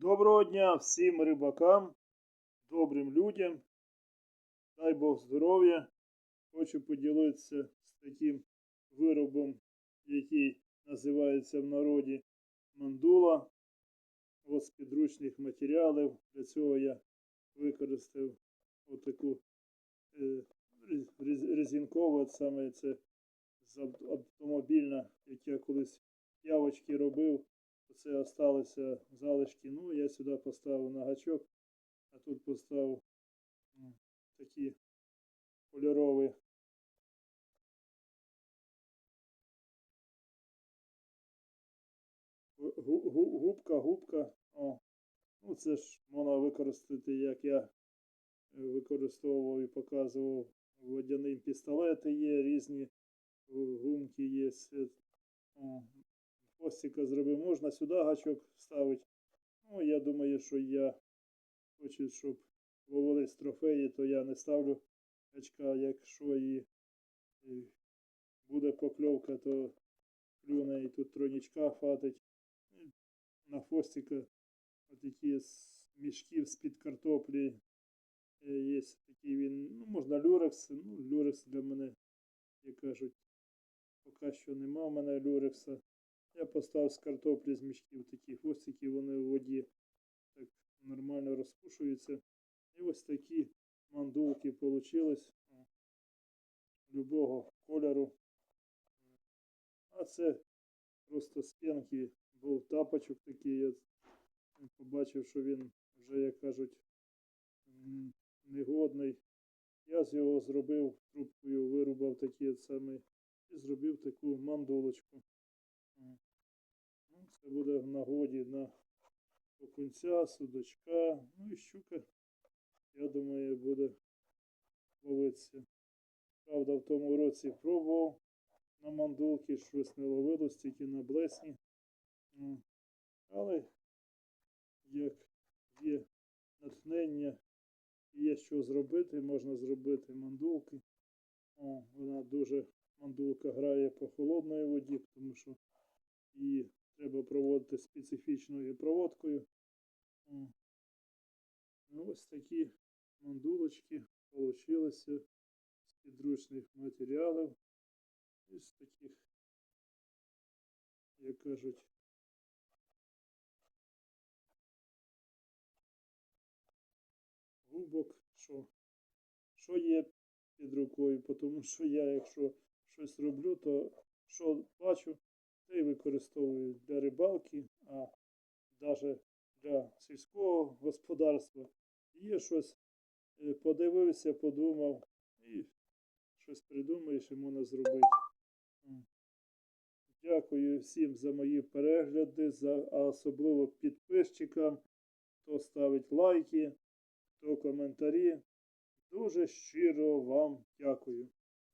Доброго дня всім рибакам, добрим людям. Дай Бог здоров'я. Хочу поділитися з таким виробом, який називається в народі мандула. Ось з підручних матеріалів. Для цього я використав отаку е, рез- рез- резинкову, от саме це автомобільна, як я колись явочки робив. Це осталися залишки. Ну, я сюди поставив на гачок, а тут поставив такі кольорові. гу- гу- Губка, губка. О. Ну, це ж можна використати, як я е, використовував і показував водяні пістолети є, різні гумки є. Хвостика зробив. Можна сюди гачок вставити. Ну, я думаю, що я хочу, щоб ловились трофеї, то я не ставлю гачка, якщо і, і буде покльовка, то клюне і тут тронічка хватить. І На хвостика отакі з мішків з-під картоплі. е, Є такий він, ну, можна люрекс. Ну, люрекс для мене, як кажуть, поки що нема в мене люрекса. Я поставив з картоплі з мішків такі хвостики, вони в воді так нормально розпушуються. І ось такі мандулки вийшли любого кольору. А це просто з був тапочок такий. Я побачив, що він вже, як кажуть, негодний. Я з його зробив трубкою, вирубав такі от самі і зробив таку мандулочку. Ну, Це буде в нагоді на окунця, судочка, ну і щука, я думаю, буде ловитися. Правда, в тому році пробував на мандулки, щось не ловилось, тільки на блесні. Але як є натхнення, є що зробити, можна зробити мандулки. О, вона дуже мандулка грає по холодної воді, тому що її треба проводити специфічною проводкою. Ну, ось такі мандулочки получилися з підручних матеріалів. Із таких, як кажуть, губок, що, що є під рукою, тому що я, якщо щось роблю, то що бачу, те й використовую для рибалки, а навіть для сільського господарства. Є щось, е, подивився, подумав і щось придумаєш і можна зробити. Дякую всім за мої перегляди, за, а особливо підписчикам, хто ставить лайки, хто коментарі. Дуже щиро вам дякую.